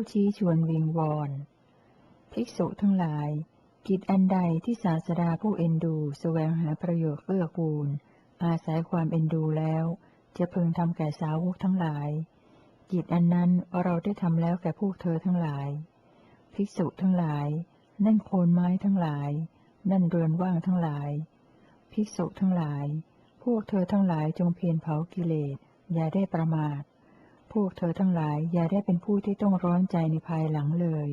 ผู้ชี้ชวนวิงวอน ภิกษุทั้งหลาย กิจอันใดที่ศาสดาผู้เอ็นดูสแสวงหาประโยชน์เอื้อกูล อาศัยความเอ็นดูแล้ว จะพึงทำแก่สาวกทั้งหลาย กิจอันนั้นเราได้ทำแล้วแก่พวกเธอทั้งหลาย ภิกษุทั้งหลาย นั่นโคนไม้ทั้งหลาย นั่นเรือนว่างทั้งหลาย ภิกษุทั้งหลาย พวกเธอทั้งหลายจงเพียรเผากิเลสอย่าได้ประมาท พวกเธอทั้งหลายอย่าได้เป็นผู้ที่ต้องร้อนใจในภายหลังเลย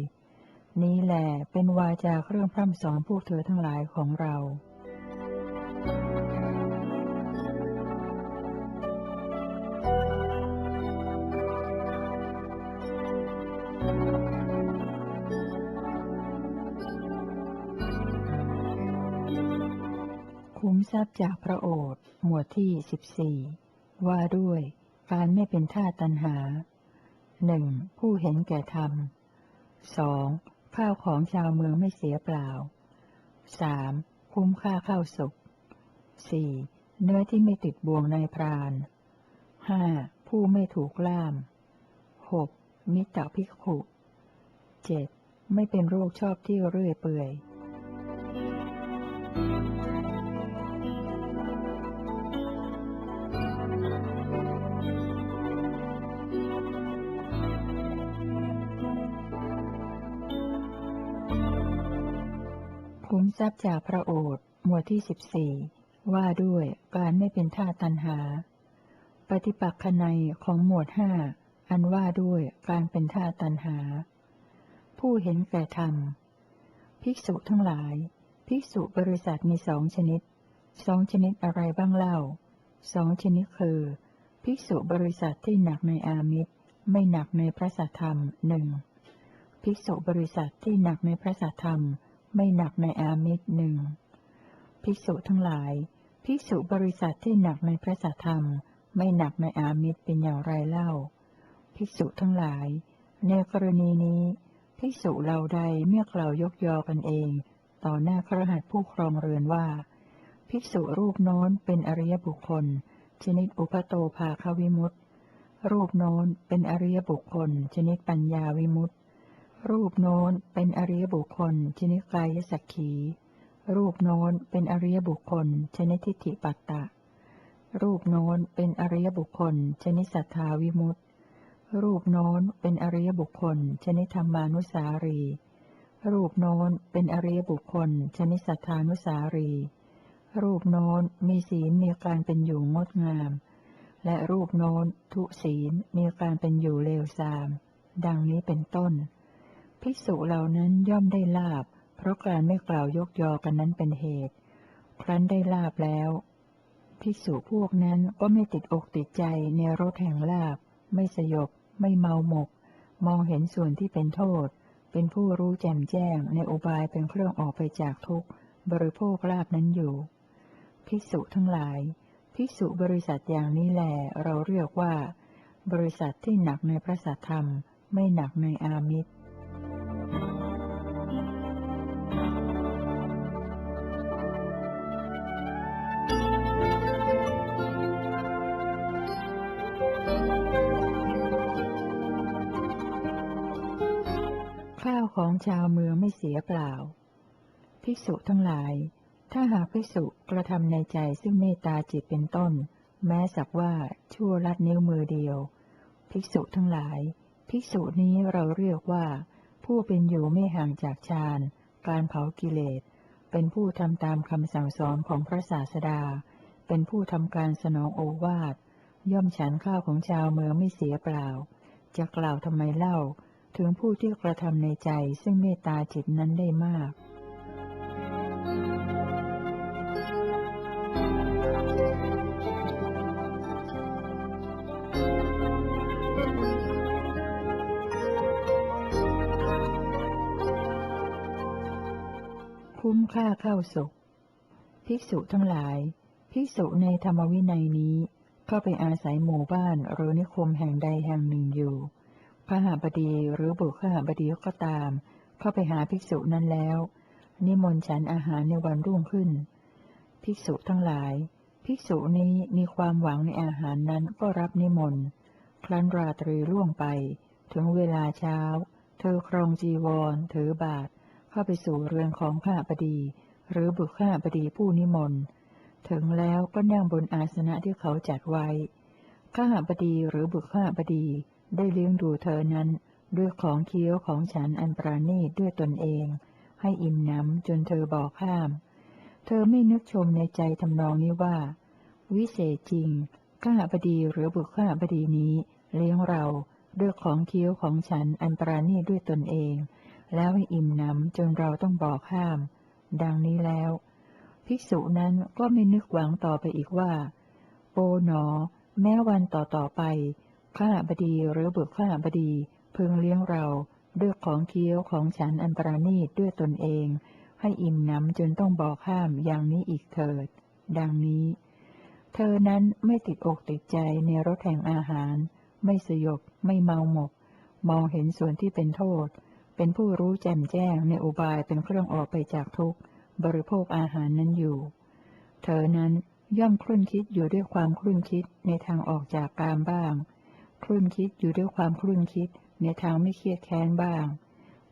นี้แหละเป็นวาจาเครื่องพร่ำสอนพวกเธอทั้งหลายของเราคุ้มทรัพย์จากพระโอษฐ์หมวดที่สิบสี่ว่าด้วย การไม่เป็นท่าตันหาหนึ่งผู้เห็นแก่ธรรมสองข้าวของชาวเมืองไม่เสียเปล่าสามคุ้มค่าข้าวสุกสี่เนื้อที่ไม่ติดบ่วงในพรานห้าผู้ไม่ถูกล่ามหกมิตรพิกขุเจ็ดไม่เป็นโรคชอบที่เรื่อยเปื่อย ทรัพย์จากพระโอษฐ์หมวดที่สิบสี่ว่าด้วยการไม่เป็นท่าตันหา ปฏิปักษนัยของหมวดห้าอันว่าด้วยการเป็นท่าตันหา ผู้เห็นแก่ธรรม ภิกษุทั้งหลาย ภิกษุบริษัทมีสองชนิด สองชนิดอะไรบ้างเล่า สองชนิดคือ ภิกษุบริษัทที่หนักในอามิตร ไม่หนักในพระสัทธรรมหนึ่ง ภิกษุบริษัทที่หนักในพระสัทธรรม ไม่หนักในอามิตรหนึ่งภิกษุทั้งหลาย ภิกษุบริษัทที่หนักในพระสัทธรรม ไม่หนักในอามิตรเป็นอย่างไรเล่า ภิกษุทั้งหลาย ในกรณีนี้ ภิกษุเราใดเมื่อกล่าวยกยอกันเอง ต่อหน้าครหัสผู้ครองเรือนว่า ภิกษุรูปโน้นเป็นอริยบุคคล ชนิดอุปโตภาควิมุตติรูปโน้นเป็นอริยบุคคล ชนิดปัญญาวิมุตติ รูปโน้นเป็นอริยบุคคล ชนิดกายสักขี รูปโน้นเป็นอริยบุคคล ชนิดทิฏฐิปัตตะ รูปโน้นเป็นอริยบุคคล ชนิดสัทธาวิมุตติ รูปโน้นเป็นอริยบุคคล ชนิดธรรมานุสารี รูปโน้นเป็นอริยบุคคล ชนิดสัทธานุสารี รูปโน้นมีศีลมีการเป็นอยู่งดงาม และรูปโน้นทุศีลมีการเป็นอยู่เลวทราม ดังนี้เป็นต้น ภิกษุเหล่านั้นย่อมได้ลาบ เพราะการไม่กล่าวยกยอกันนั้นเป็นเหตุ ครั้นได้ลาบแล้ว ภิกษุพวกนั้นก็ไม่ติดอกติดใจในรสแห่งลาบ ไม่สยบ ไม่เมาหมก มองเห็นส่วนที่เป็นโทษ เป็นผู้รู้แจ่มแจ้งในอุบายเป็นเครื่องออกไปจากทุกข์ บริโภคลาบนั้นอยู่ ภิกษุทั้งหลาย ภิกษุบริษัทอย่างนี้แหลเราเรียกว่า บริษัทที่หนักในพระสัทธรรม ไม่หนักในอามิตร ชาวเมืองไม่เสียเปล่า ภิกษุทั้งหลาย ถ้าหากภิกษุกระทำในใจซึ่งเมตตาจิตเป็นต้น แม้สักว่าชั่วลัดนิ้วมือเดียว ภิกษุทั้งหลาย ภิกษุนี้เราเรียกว่า ผู้เป็นอยู่ไม่ห่างจากฌาน การเผากิเลส เป็นผู้ทำตามคำสั่งสอนของพระศาสดา เป็นผู้ทำการสนองโอวาท ย่อมฉันข้าวของชาวเมืองไม่เสียเปล่า จะกล่าวทำไมเล่า ถึงผู้ที่กระทำในใจซึ่งเมตตาจิตนั้นได้มากคุ้มค่าเข้าสุข ภิกษุทั้งหลาย ภิกษุในธรรมวินัยนี้เข้าไปอาศัยหมู่บ้านหรือนิคมแห่งใดแห่งหนึ่งอยู่ พระหาบดีหรือบุคหาบดีก็ตาม เข้าไปหาภิกษุนั้นแล้ว นิมนต์ฉันอาหารในวันรุ่งขึ้น ภิกษุทั้งหลาย ภิกษุนี้มีความหวังในอาหารนั้นก็รับนิมนต์ ครั้นราตรีล่วงไป ถึงเวลาเช้า เธอครองจีวร ถือบาท เข้าไปสู่เรือนของข้าบดี หรือบุคข้าบดีผู้นิมนต์ ถึงแล้วก็นั่งบนอาสนะที่เขาจัดไว้ข้าบดีหรือบุคข้าบดี ได้เลี้ยงดูเธอนั้น ด้วยของเคี้ยวของฉันอันประณีตด้วยตนเอง ให้อิ่มหน้ำจนเธอบอกห้าม เธอไม่นึกชมในใจทำนองนี้ว่า วิเศษจริง ข้าบดีหรือบุคข้าบดีนี้ เลี้ยงเราด้วยของเคี้ยวของฉันอันประณีตด้วยตนเอง แล้วให้อิ่มหน้ำจนเราต้องบอกห้าม ดังนี้แล้ว ภิกษุนั้นก็ไม่นึกหวังต่อไปอีกว่า โปหนอ แม้วันต่อต่อไป ข้าบดีหรือบุตรข้าบดีพึงเลี้ยงเราด้วยของเคี้ยวของฉันอันประณีตด้วยตนเอง ให้อิ่มหน้ำจนต้องบอกห้ามอย่างนี้อีกเถิด ดังนี้ เธอนั้นไม่ติดอกติดใจในรสแห่งอาหาร ไม่สยบไม่เมาหมก มองเห็นส่วนที่เป็นโทษ เป็นผู้รู้แจ่มแจ้งในอุบายเป็นเครื่องออกไปจากทุกข์ บริโภคอาหารนั้นอยู่ เธอนั้นย่อมครุ่นคิดอยู่ด้วยความครุ่นคิดในทางออกจากกามบ้าง รุ่นคิดอยู่ด้วยความครุ่นคิดในทางไม่เครียดแค้นบ้าง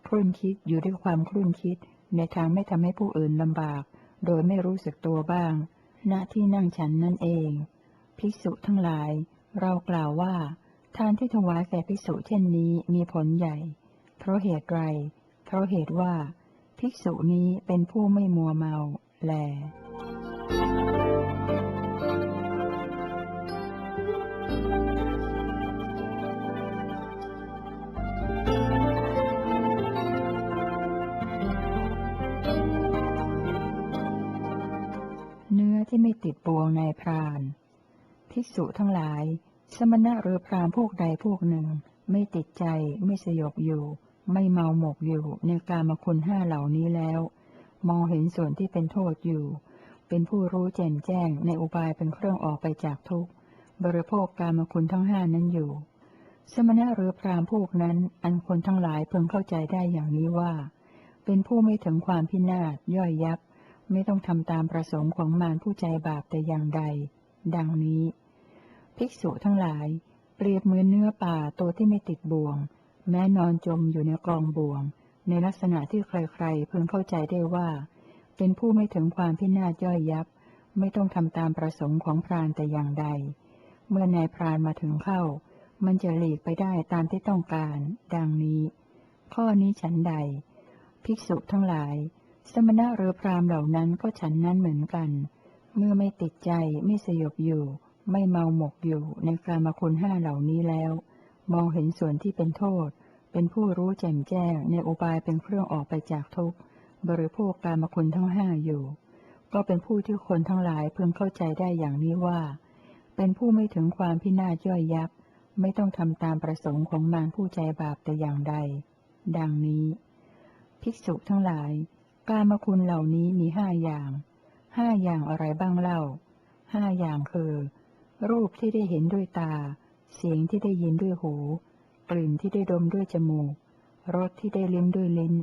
ครุ่นคิดอยู่ด้วยความครุ่นคิดในทางไม่ทำให้ผู้อื่นลำบาก โดยไม่รู้สึกตัวบ้าง ณ ที่นั่งฉันนั่นเอง ภิกษุทั้งหลาย เรากล่าวว่า ทานที่ถวายแก่ภิกษุเช่นนี้มีผลใหญ่ เพราะเหตุไร เพราะเหตุว่า ภิกษุนี้เป็นผู้ไม่มัวเมา แลเดบวงในพรานภิกษุทั้งหลาย สมณะหรือพรามพวกใดพวกหนึ่ง ไม่ติดใจไม่สยบอยู่ ไม่เมาหมกอยู่ในกามคุณห้าเหล่านี้แล้ว มองเห็นส่วนที่เป็นโทษอยู่ เป็นผู้รู้แจ่มแจ้งในอุบายเป็นเครื่องออกไปจากทุกข์ บริโภคกามคุณทั้งห้านั้นอยู่ สมณะหรือพรามพวกนั้น อันคนทั้งหลายเพิ่งเข้าใจได้อย่างนี้ว่า เป็นผู้ไม่ถึงความพินาศย่อยยับ ไม่ต้องทำตามประสงค์ของมารผู้ใจบาปแต่อย่างใด ดังนี้ ภิกษุทั้งหลาย เปรียบเหมือนเนื้อป่าตัวที่ไม่ติดบ่วง แม้นอนจมอยู่ในกองบ่วง ในลักษณะที่ใครๆพึงเข้าใจได้ว่า เป็นผู้ไม่ถึงความพินาศย่อยยับ ไม่ต้องทำตามประสงค์ของพรานแต่อย่างใด เมื่อนายพรานมาถึงเข้า มันจะหลีกไปได้ตามที่ต้องการ ดังนี้ ข้อนี้ฉันใด ภิกษุทั้งหลาย สมณะหรือพรามเหล่านั้นก็ฉันนั้นเหมือนกัน เมื่อไม่ติดใจไม่สยบอยู่ ไม่เมาหมกอยู่ในกามคุณห้าเหล่านี้แล้ว มองเห็นส่วนที่เป็นโทษ เป็นผู้รู้แจ่มแจ้งในอุบายเป็นเครื่องออกไปจากทุกข์บริโภคกามคุณทั้งห้าอยู่ ก็เป็นผู้ที่คนทั้งหลายพึงเข้าใจได้อย่างนี้ว่า เป็นผู้ไม่ถึงความพินาศย่อยยับ ไม่ต้องทำตามประสงค์ของมารผู้ใจบาปแต่อย่างใด ดังนี้ ภิกษุทั้งหลาย กามคุณเหล่านี้มีห้าอย่าง ห้าอย่างอะไรบ้างเล่า ห้าอย่างคือ รูปที่ได้เห็นด้วยตา เสียงที่ได้ยินด้วยหู กลิ่นที่ได้ดมด้วยจมูก รสที่ได้ลิ้มด้วยลิ้น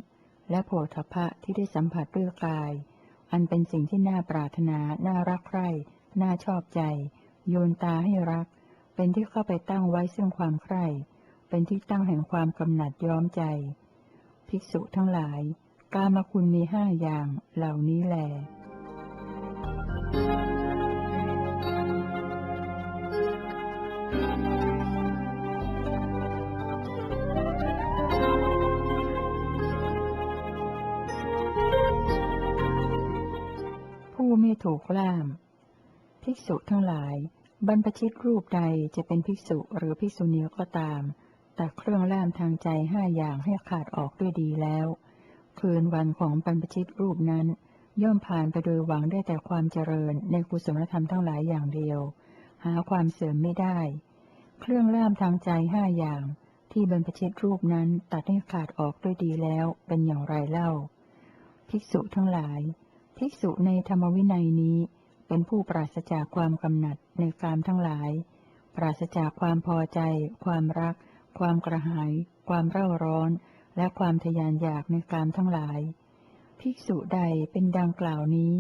และโผฏฐัพพะที่ได้สัมผัสด้วยกาย อันเป็นสิ่งที่น่าปรารถนา น่ารักใคร่ น่าชอบใจ โยนตาให้รัก เป็นที่เข้าไปตั้งไว้ซึ่งความใคร่ เป็นที่ตั้งแห่งความกำหนัดย้อมใจ ภิกษุทั้งหลาย กามคุณมีห้าอย่างเหล่านี้แหลผู้ไม่ถูกล่าม ภิกษุทั้งหลาย บรรพชิตรูปใดจะเป็นภิกษุหรือภิกษุณีก็ตาม แตัดเครื่องล่ามทางใจห้าอย่างให้ขาดออกด้วยดีแล้ว คืนวันของบรรพชิตรูปนั้น ย่อมผ่านไปโดยหวังได้แต่ความเจริญในกุศลธรรมทั้งหลายอย่างเดียว หาความเสื่อมไม่ได้ เครื่องล่ามทางใจห้าอย่าง ที่บรรพชิตรูปนั้นตัดให้ขาดออกด้วยดีแล้วเป็นอย่างไรเล่า ภิกษุทั้งหลาย ภิกษุในธรรมวินัยนี้ เป็นผู้ปราศจากความกำหนัดในกามทั้งหลาย ปราศจากความพอใจ ความรัก ความกระหาย ความเร่าร้อน และความทยานอยากในกามทั้งหลาย ภิกษุใดเป็นดังกล่าวนี้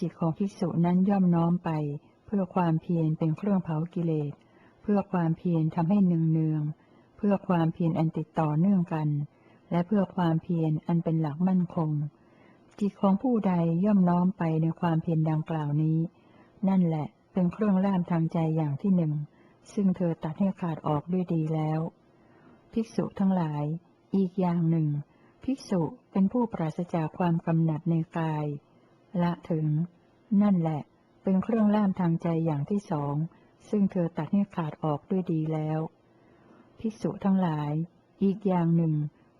จิตของภิกษุนั้นย่อมน้อมไป เพื่อความเพียรเป็นเครื่องเผากิเลส เพื่อความเพียรทำให้เนืองเนือง เพื่อความเพียรอันติดต่อเนื่องกัน และเพื่อความเพียรอันเป็นหลักมั่นคง จิตของผู้ใดย่อมน้อมไปในความเพียรดังกล่าวนี้ นั่นแหละเป็นเครื่องล่ามทางใจอย่างที่หนึ่ง ซึ่งเธอตัดให้ขาดออกด้วยดีแล้ว ภิกษุทั้งหลาย อีกอย่างหนึ่ง ภิกษุเป็นผู้ปราศจากความกำหนัดในกาย ละถึง นั่นแหละ เป็นเครื่องล่ามทางใจอย่างที่สอง ซึ่งเธอตัดให้ขาดออกด้วยดีแล้ว ภิกษุทั้งหลาย อีกอย่างหนึ่ง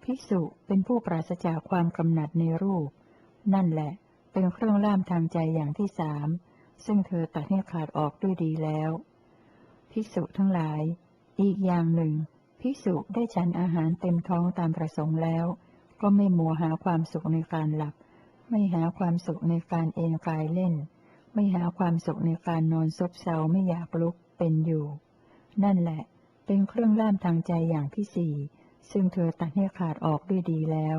ภิกษุเป็นผู้ปราศจากความกำหนัดในรูป นั่นแหละ เป็นเครื่องล่ามทางใจอย่างที่สาม ซึ่งเธอตัดให้ขาดออกด้วยดีแล้ว ภิกษุทั้งหลาย อีกอย่างหนึ่ง ภิกษุได้ฉันอาหารเต็มท้องตามประสงค์แล้ว ก็ไม่มัวหาความสุขในการหลับ ไม่หาความสุขในการเอนกายเล่น ไม่หาความสุขในการนอนซบเซาไม่อยากลุกเป็นอยู่ นั่นแหละ เป็นเครื่องล่ามทางใจอย่างที่สี่ซึ่งเธอตัดให้ขาดออกด้วยดีแล้ว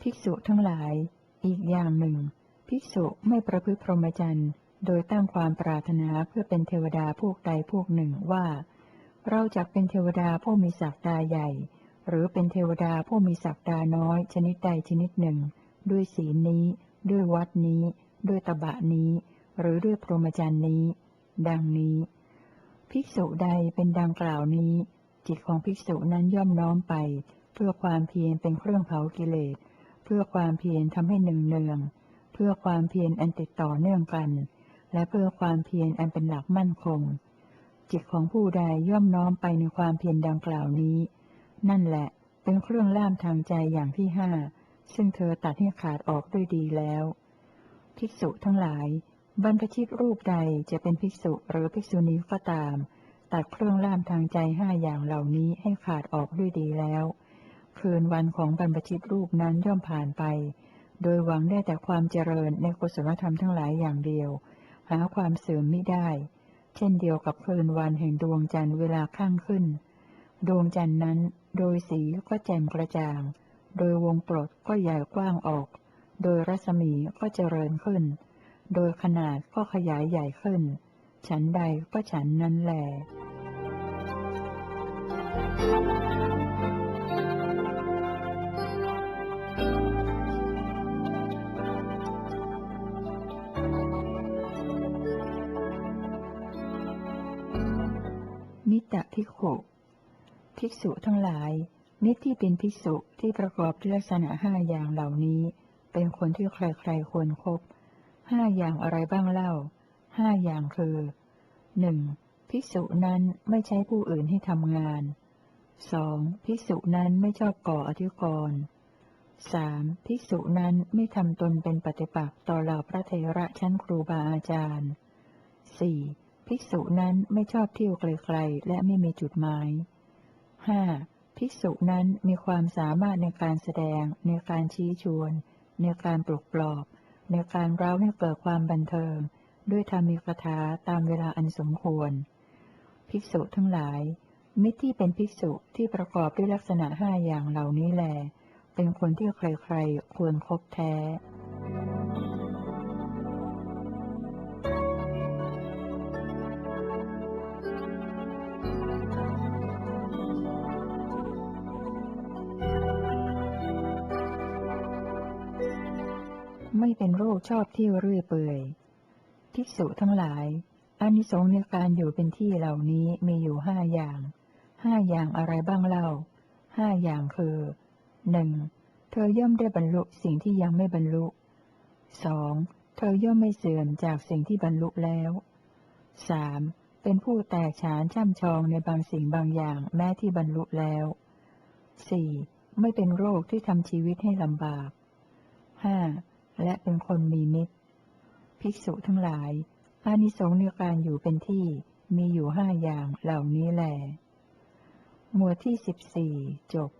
ภิกษุทั้งหลาย อีกอย่างหนึ่ง ภิกษุไม่ประพฤติพรหมจรรย์ โดยตั้งความปรารถนาเพื่อเป็นเทวดาพวกใดพวกหนึ่งว่า เราจะเป็นเทวดาผู้มีศักดาใหญ่ หรือเป็นเทวดาผู้มีศักดาน้อย ชนิดใดชนิดหนึ่ง ด้วยศีลนี้ ด้วยวัดนี้ ด้วยตบะนี้ หรือด้วยพรหมจรรย์นี้ ดังนี้ ภิกษุใดเป็นดังกล่าวนี้ จิตของภิกษุนั้นย่อมน้อมไป เพื่อความเพียรเป็นเครื่องเผากิเลส เพื่อความเพียรทำให้หนึ่งเนือง เพื่อความเพียรอันติดต่อเนื่องกัน และเพื่อความเพียรอันเป็นหลักมั่นคง จิตของผู้ใดย่อมน้อมไปในความเพียรดังกล่าวนี้ นั่นแหละเป็นเครื่องล่ามทางใจอย่างที่ห้าซึ่งเธอตัดให้ขาดออกด้วยดีแล้ว ภิกษุทั้งหลาย บรรพชิตรูปใดจะเป็นภิกษุหรือภิกษุณีก็ตาม ตัดเครื่องล่ามทางใจห้าอย่างเหล่านี้ให้ขาดออกด้วยดีแล้ว คืนวันของบรรพชิตรูปนั้นย่อมผ่านไป โดยหวังได้แต่ความเจริญในกุศลธรรมทั้งหลายอย่างเดียว หาความเสื่อมไม่ได้ เช่นเดียวกับคืนวันแห่งดวงจันทร์เวลาข้างขึ้น ดวงจันทร์นั้น โดยสีก็แจ่มกระจ่าง โดยวงกลดก็ใหญ่กว้างออก โดยรัศมีก็เจริญขึ้น โดยขนาดก็ขยายใหญ่ขึ้น ฉันใดก็ฉันนั้นแหละ ภิกขุภิกษุทั้งหลายมิตรที่เป็นภิกษุที่ประกอบด้วยลักษณะห้าอย่างเหล่านี้ เป็นคนที่ใครๆควรครบห้าอย่างอะไรบ้างเล่าห้าอย่างคือหนึ่งภิกษุนั้นไม่ใช้ผู้อื่นให้ทำงานสองภิกษุนั้นไม่ชอบก่ออธิกรณ์สามภิกษุนั้นไม่ทำตนเป็นปฏิปักษ์ต่อเหล่าพระเทระชั้นครูบาอาจารย์สี่ ภิกษุนั้นไม่ชอบเที่ยวไกลๆและไม่มีจุดหมายห้าภิกษุนั้นมีความสามารถในการแสดง ในการชี้ชวน ในการปลุกปลอบ ในการเร้าให้เกิดความบันเทิง ด้วยธรรมีกถาตามเวลาอันสมควร ภิกษุทั้งหลาย มิตรที่เป็นภิกษุที่ประกอบด้วยลักษณะห้าอย่างเหล่านี้แล เป็นคนที่ใครๆควรคบแท้ ชอบเที่ยวเรื่อยเปื่อย ภิกษุทั้งหลายอานิสงส์ในการอยู่เป็นที่เหล่านี้มีอยู่ห้าอย่าง ห้าอย่างอะไรบ้างเล่า ห้าอย่างคือหนึ่งเธอย่อมได้บรรลุสิ่งที่ยังไม่บรรลุสองเธอย่อมไม่เสื่อมจากสิ่งที่บรรลุแล้วสามเป็นผู้แตกฉานช่ำชองในบางสิ่งบางอย่างแม้ที่บรรลุแล้วสี่ไม่เป็นโรคที่ทำชีวิตให้ลำบากห้า และเป็นคนมีมิตร ภิกษุทั้งหลาย อานิสงส์ในการอยู่เป็นที่มีอยู่ห้าอย่างเหล่านี้แหลหมวดที่สิบสี่จบ